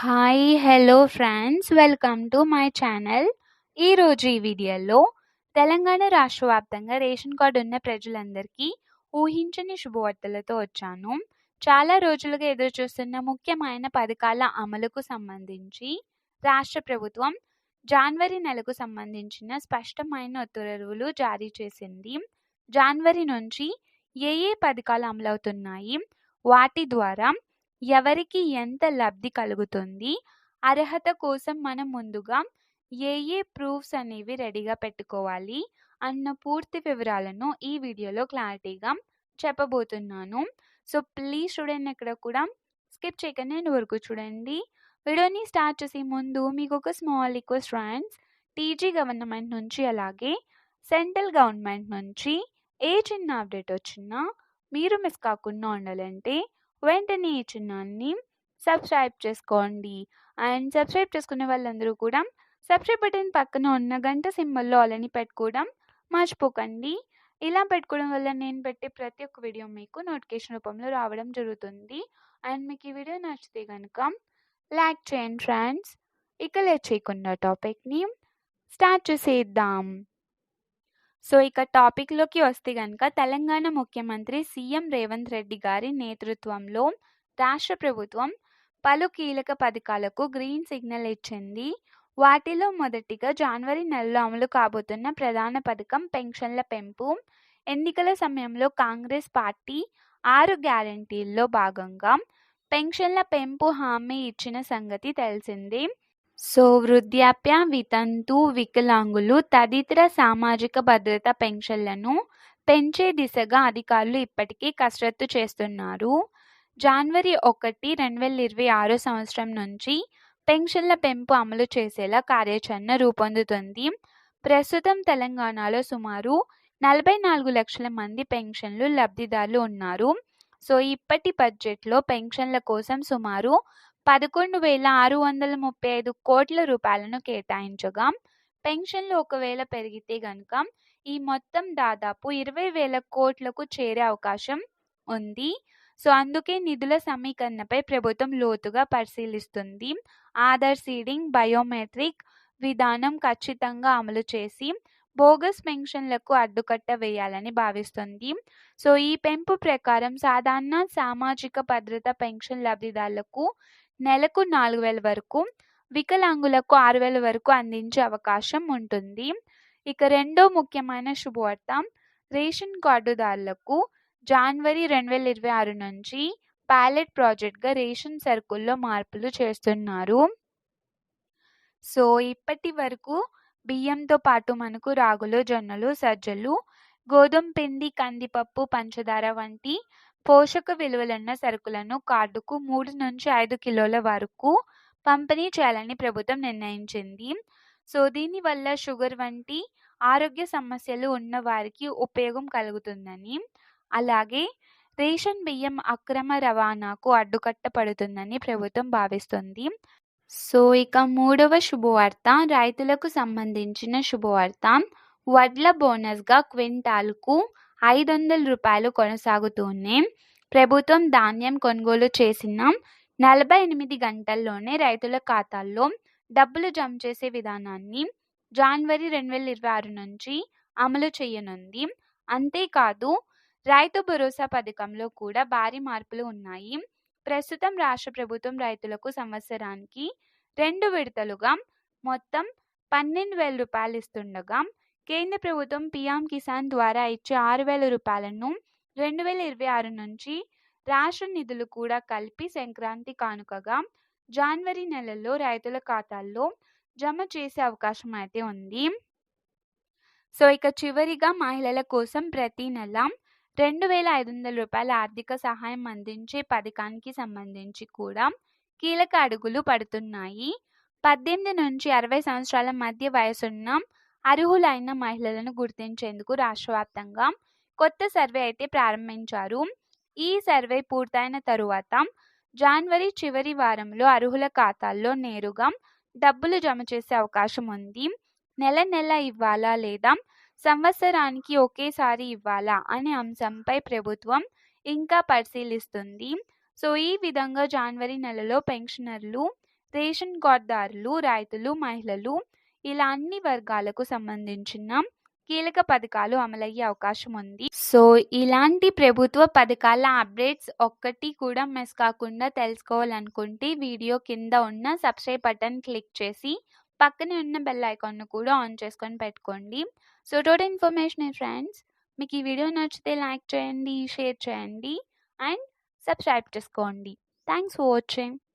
Hi hello friends welcome to my channel ఈరోజు ఈ వీడియోలో తెలంగాణ రాష్ట్ర వ్యాప్తంగా రేషన్ కార్డు ఉన్న ప్రజలందరికీ ఊహించని శుభవార్తలతో వచ్చాను. చాలా రోజులుగా ఎదురుచూస్తున్న ముఖ్యమైన పథకాల అమలుకు సంబంధించి రాష్ట్ర ప్రభుత్వం జనవరి నెలకు సంబంధించిన స్పష్టమైన ఉత్తర్వులు జారీ చేసింది. జనవరి నుంచి ఏ ఏ పథకాలు అమలవుతున్నాయి? వాటి ద్వారా ఎవరికి ఎంత లబ్ధి కలుగుతుంది? అర్హత కోసం మనం ముందుగా ఏ ఏ ప్రూఫ్స్ అనేవి రెడీగా పెట్టుకోవాలి అన్న పూర్తి వివరాలను ఈ వీడియోలో క్లారిటీగా చెప్పబోతున్నాను. సో ప్లీజ్ చూడండి ఇక్కడ కూడా. స్కిప్ చేయకుండా నేను వరకు చూడండి. వీడియోని స్టార్ట్ చేసే ముందు మీకు ఒక small request friends. TG government నుంచి అలాగే సెంట్రల్ గవర్నమెంట్ నుంచి ఏ చిన్న అప్డేట్ వచ్చినా మీరు మిస్ కాకుండా ఉండాలంటే వెంటనే ఈ చిన్నాన్ని సబ్స్క్రైబ్ చేసుకోండి. అండ్ సబ్స్క్రైబ్ చేసుకునే వాళ్ళందరూ కూడా సబ్స్క్రైబ్ బటన్ పక్కన ఉన్న గంట సింబల్లో అలాని పెట్టుకోవడం మర్చిపోకండి. ఇలా పెట్టుకోవడం వల్ల నేను పెట్టే ప్రతి ఒక్క వీడియో మీకు నోటిఫికేషన్ రూపంలో రావడం జరుగుతుంది. అండ్ మీకు ఈ వీడియో నచ్చితే కనుక లైక్ చేయండి ఫ్రెండ్స్. ఇక లేట్ చేయకుండా టాపిక్ని స్టార్ట్ చేసేద్దాం. సో ఇక టాపిక్లోకి వస్తే కనుక తెలంగాణ ముఖ్యమంత్రి సీఎం రేవంత్ రెడ్డి గారి నేతృత్వంలో రాష్ట్ర ప్రభుత్వం పలు కీలక పథకాలకు గ్రీన్ సిగ్నల్ ఇచ్చింది. వాటిలో మొదటిగా జనవరి నెలలో అమలు కాబోతున్న ప్రధాన పథకం పెన్షన్ల పెంపు. ఎన్నికల సమయంలో కాంగ్రెస్ పార్టీ ఆరు గ్యారంటీల్లో భాగంగా పెన్షన్ల పెంపు హామీ ఇచ్చిన సంగతి తెలిసిందే. సో వృద్ధాప్య వితంతు వికలాంగులు తదితర సామాజిక భద్రత పెన్షన్లను పెంచే దిశగా అధికారులు ఇప్పటికీ కసరత్తు చేస్తున్నారు. జనవరి ఒకటి రెండు వేల ఇరవై ఆరు సంవత్సరం నుంచి పెన్షన్ల పెంపు అమలు చేసేలా కార్యాచరణ రూపొందుతుంది. ప్రస్తుతం తెలంగాణలో సుమారు నలభై నాలుగు లక్షల మంది పెన్షన్లు లబ్ధిదారులు ఉన్నారు. సో ఇప్పటి బడ్జెట్లో పెన్షన్ల కోసం సుమారు పదకొండు వేల ఆరు వందల ముప్పై ఐదు కోట్ల రూపాయలను కేటాయించగా పెన్షన్లు ఒకవేళ పెరిగితే గనుక ఈ మొత్తం దాదాపు ఇరవై వేల కోట్లకు చేరే అవకాశం ఉంది. సో అందుకే నిధుల సమీకరణపై ప్రభుత్వం లోతుగా పరిశీలిస్తుంది. ఆధార్ సీడింగ్ బయోమెట్రిక్ విధానం ఖచ్చితంగా అమలు చేసి బోగస్ పెన్షన్లకు అడ్డుకట్ట వేయాలని భావిస్తుంది. సో ఈ పెంపు ప్రకారం సాధారణ సామాజిక భద్రత పెన్షన్ లబ్ధిదారులకు నెలకు నాలుగు వేల వరకు వికలాంగులకు ఆరు వేల వరకు అందించే అవకాశం ఉంటుంది. ఇక రెండో ముఖ్యమైన శుభవార్త రేషన్ కార్డుదారులకు జనవరి రెండు వేల ఇరవై ఆరు నుంచి ప్యాలెట్ ప్రాజెక్ట్గా రేషన్ సరుకుల్లో మార్పులు చేస్తున్నారు. సో ఇప్పటి వరకు బియ్యంతో పాటు మనకు రాగులు జొన్నలు సజ్జలు గోధుమ పిండి కందిపప్పు పంచదార వంటి పోషక విలువలున్న సరుకులను కార్డుకు మూడు నుంచి ఐదు కిలోల వరకు పంపిణీ చేయాలని ప్రభుత్వం నిర్ణయించింది. సో దీనివల్ల షుగర్ వంటి ఆరోగ్య సమస్యలు ఉన్న వారికి ఉపయోగం కలుగుతుందని అలాగే రేషన్ బియ్యం అక్రమ రవాణాకు అడ్డుకట్ట పడుతుందని ప్రభుత్వం భావిస్తుంది. సో ఇక మూడవ శుభవార్త రైతులకు సంబంధించిన శుభవార్త. వడ్ల బోనస్గా క్వింటాల్కు ఐదు వందల రూపాయలు కొనసాగుతూనే ప్రభుత్వం ధాన్యం కొనుగోలు చేసిన నలభై ఎనిమిది గంటల్లోనే రైతుల ఖాతాల్లో డబ్బులు జమ చేసే విధానాన్ని జనవరి రెండు వేల ఇరవై ఆరు నుంచి అమలు చేయనుంది. అంతేకాదు రైతు భరోసా పథకంలో కూడా భారీ మార్పులు ఉన్నాయి. ప్రస్తుతం రాష్ట్ర ప్రభుత్వం రైతులకు సంవత్సరానికి రెండు విడతలుగా మొత్తం పన్నెండు వేల రూపాయలు ఇస్తుండగా కేంద్ర ప్రభుత్వం పిఎం కిసాన్ ద్వారా ఇచ్చే ఆరు వేల రూపాయలను రెండు వేల ఇరవై ఆరు నుంచి రాష్ట్ర నిధులు కూడా కలిపి సంక్రాంతి కానుకగా జనవరి నెలలో రైతుల ఖాతాల్లో జమ చేసే అవకాశం అయితే ఉంది. సో ఇక చివరిగా మహిళల కోసం ప్రతి నెల రెండు వేల ఐదు వందల రూపాయల ఆర్థిక సహాయం అందించే పథకానికి సంబంధించి కూడా కీలక అడుగులు పడుతున్నాయి. పద్దెనిమిది నుంచి అరవై సంవత్సరాల మధ్య వయసున్న అర్హులైన మహిళలను గుర్తించేందుకు రాష్ట్రవ్యాప్తంగా కొత్త సర్వే అయితే ప్రారంభించారు. ఈ సర్వే పూర్తయిన తరువాత జనవరి చివరి వారంలో అర్హుల ఖాతాల్లో నేరుగా డబ్బులు జమ చేసే అవకాశం ఉంది. నెల నెల ఇవ్వాలా లేదా సంవత్సరానికి ఒకేసారి ఇవ్వాలా అనే అంశంపై ప్రభుత్వం ఇంకా పరిశీలిస్తుంది సో ఈ విధంగా జనవరి నెలలో పెన్షనర్లు రేషన్ కార్డ్‌దారులు, రైతులు, మహిళలు ఇలా అన్ని వర్గాలకు సంబంధించిన కీలక పథకాలు అమలయ్యే అవకాశం ఉంది. సో, ఇలాంటి ప్రభుత్వ పథకాల అప్డేట్స్ ఒక్కటి కూడా మిస్ కాకుండా తెలుసుకోవాలనుకుంటే వీడియో కింద ఉన్న సబ్స్క్రైబ్ బటన్ క్లిక్ చేసి పక్కనే ఉన్న బెల్ ఐకాన్‌ను కూడా ఆన్ చేసుకొని పెట్టుకోండి. So, total information friends. మీకు ఈ వీడియో నచ్చితే లైక్ చేయండి, షేర్ చేయండి అండ్ సబ్స్క్రైబ్ చేసుకోండి. Thanks for watching.